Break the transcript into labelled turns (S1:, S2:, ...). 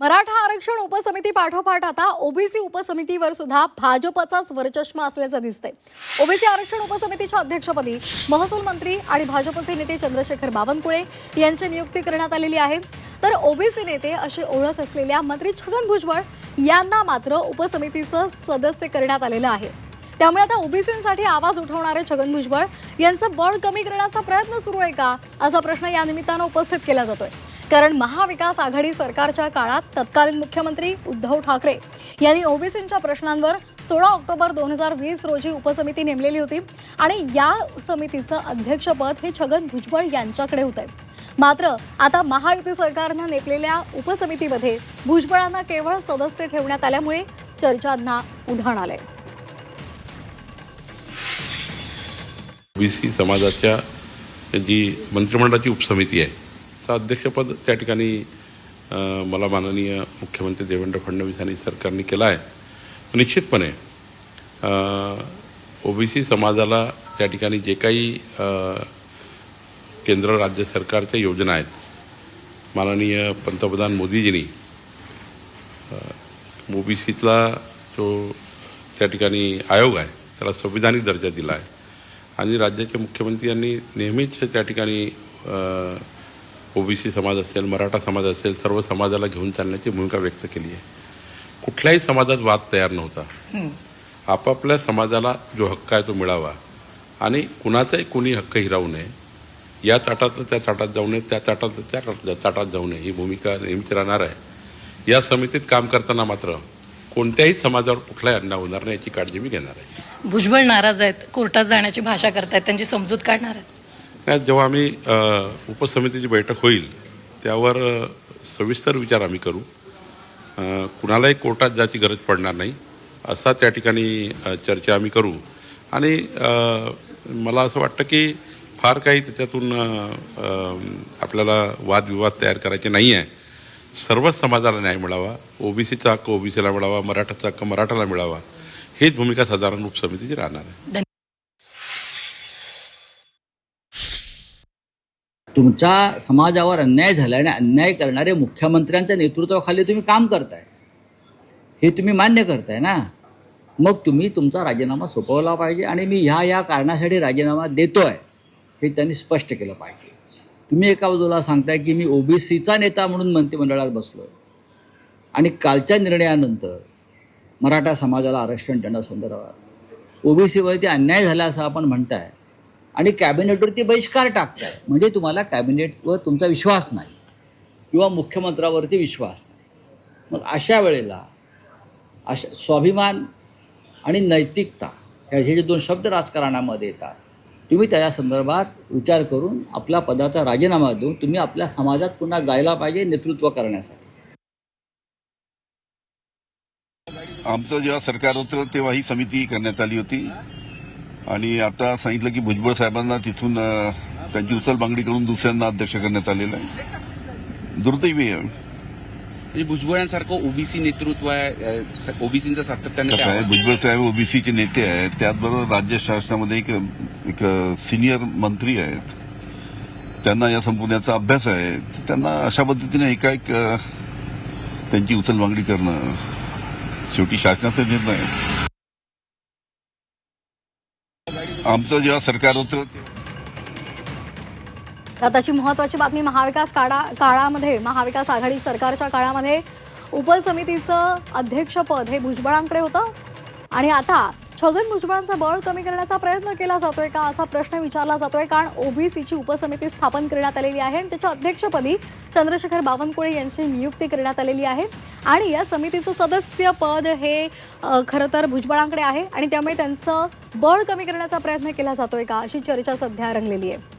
S1: मराठा आरक्षण उपसमिती पाठोपाठ आता ओबीसी उपसमितीवर सुद्धा भाजपचाच वरचष्मा असल्याचं दिसतंय. ओबीसी आरक्षण उपसमितीच्या अध्यक्षपदी महसूल मंत्री आणि भाजपचे नेते चंद्रशेखर बावनकुळे यांची नियुक्ती करण्यात आलेली आहे. तर ओबीसी नेते अशी ओळख असलेल्या मंत्री छगन भुजबळ यांना मात्र उपसमितीचं सदस्य करण्यात आलेलं आहे. त्यामुळे आता ओबीसींसाठी आवाज उठवणारे छगन भुजबळ यांचं बळ कमी करण्याचा प्रयत्न सुरू आहे का? असा प्रश्न या निमित्तानं उपस्थित केला जातोय. कारण महाविकास आघाडी सरकारच्या काळात तत्कालीन मुख्यमंत्री उद्धव ठाकरे यांनी ओबीसींच्या प्रश्नांवर सोळा ऑक्टोबर दोन हजार वीस रोजी उपसमिती नेमलेली होती. आणि या समितीचं अध्यक्षपद हे छगन भुजबळ यांच्याकडे होतंय. मात्र आता महायुती सरकारनं नेमलेल्या उपसमितीमध्ये भुजबळांना केवळ सदस्य ठेवण्यात आल्यामुळे चर्चांना उधाण आलंय.
S2: ओबीसी समाजाच्या जी मंत्रिमंडळाची उपसमिती आहे चा अध्यक्षपद त्या ठिकाणी मला माननीय मुख्यमंत्री देवेंद्र फडणवीस यांनी सरकारने केलं आहे. निश्चितपणे ओबीसी समाजाला त्या ठिकाणी जे काही केंद्र राज्य सरकारच्या योजना आहेत माननीय पंतप्रधान मोदीजींनी ओबीसीतला जो त्या ठिकाणी आयोग आहे त्याला संविधानिक दर्जा दिला आहे. आणि राज्याचे मुख्यमंत्री यांनी नेहमीच त्या ठिकाणी ओबीसी समाज असेल मराठा समाज असेल सर्व समाजाला घेऊन चालण्याची भूमिका व्यक्त केली आहे. कुठल्याही समाजात वाद तयार नव्हता. आपापल्या समाजाला जो हक्क आहे तो मिळावा. आणि कुणाचाही कोणी हक्क हिरावू नये या चाटातलं त्या चाटात जाऊ नये त्या चाटातलं त्या चाटात जाऊ नये ही भूमिका नेहमीच राहणार आहे. या समितीत काम करताना मात्र कोणत्याही समाजावर कुठलाही अन्याय होणार नाही याची काळजी मी घेणार आहे.
S3: भुजबळ नाराज आहेत कोर्टात जाण्याची भाषा करतायत त्यांची समजूत काढणार आहेत.
S2: त्यात जेव्हा आम्ही उपसमितीची बैठक होईल त्यावर सविस्तर विचार आम्ही करू. कुणालाही कोर्टात जायची गरज पडणार नाही असा त्या ठिकाणी चर्चा आम्ही करू. आणि मला असं वाटतं की फार काही त्याच्यातून आपल्याला वादविवाद तयार करायचे नाही आहे सर्वच समाजाला न्याय मिळावा ओबीसीचा हक्क ओबीसीला मिळावा मराठाचा हक्क मराठाला मिळावा हीच भूमिका साधारण उपसमितीची राहणार आहे.
S4: तुमच्या समाजावर अन्याय झाला आणि अन्याय करणारे मुख्यमंत्र्यांच्या नेतृत्वाखाली तुम्ही काम करताय. हे तुम्ही मान्य करताय ना? मग तुम्ही तुमचा राजीनामा सोपवला पाहिजे आणि मी ह्या या कारणासाठी राजीनामा देतोय हे त्यांनी स्पष्ट केलं पाहिजे. तुम्ही एका बाजूला सांगताय की मी ओबीसीचा नेता म्हणून मंत्रिमंडळात बसलो आणि कालच्या निर्णयानंतर मराठा समाजाला आरक्षण देण्यासंदर्भात ओबीसीवरती अन्याय झाला असं आपण म्हणताय. आणि कॅबिनेटवरती बहिष्कार टाकतात. म्हणजे तुम्हाला कॅबिनेटवर तुमचा विश्वास नाही. किंवा मुख्यमंत्र्यावरती विश्वास नाही. मग अशा वेळेला अशा स्वाभिमान आणि नैतिकता ह्या हे जे दोन शब्द राजकारणामध्ये येतात तुम्ही त्याच्या संदर्भात विचार करून आपल्या पदाचा राजीनामा देऊन तुम्ही आपल्या समाजात पुन्हा जायला पाहिजे नेतृत्व करण्यासाठी.
S5: आमचं जेव्हा सरकार होतं तेव्हा ही समिती करण्यात आली होती. आणि आता सांगितलं की भुजबळ साहेबांना तिथून त्यांची उचलबांगडी करून दुसऱ्यांना अध्यक्ष करण्यात आलेलं आहे. दुर्दैवी आहे.
S6: म्हणजे भुजबळांसारखं ओबीसी नेतृत्व आहे ओबीसींचं सातत्याने
S5: कसं आहे भुजबळ साहेब ओबीसीचे नेते आहेत. त्याचबरोबर राज्य शासनामध्ये एक एक सिनियर मंत्री आहेत. त्यांना या संपूर्णाचा अभ्यास आहे. त्यांना अशा पद्धतीने एकाएक त्यांची उचलबांगडी करणं शेवटी शासनाचा निर्णय आहे. आमचं जेव्हा सरकार होतं
S1: आताची महत्वाची बातमी महाविकास काळा काळामध्ये महाविकास आघाडी सरकारच्या काळामध्ये उपसमितीचं अध्यक्षपद हे भुजबळांकडे होतं. आणि आता छगन भुजबळांचं बळ कमी करण्याचा प्रयत्न केला जातोय का असा प्रश्न विचारला जातोय. कारण ओबीसीची उपसमिती स्थापन करण्यात आलेली आहे आणि त्याच्या अध्यक्षपदी चंद्रशेखर बावनकुळे यांची नियुक्ती करण्यात आलेली आहे. आणि या समितीचं सदस्य पद हे खरं तर भुजबळांकडे आहे आणि त्यामुळे त्यांचं बळ कमी करण्याचा प्रयत्न केला जातोय का अशी चर्चा सध्या रंगलेली आहे.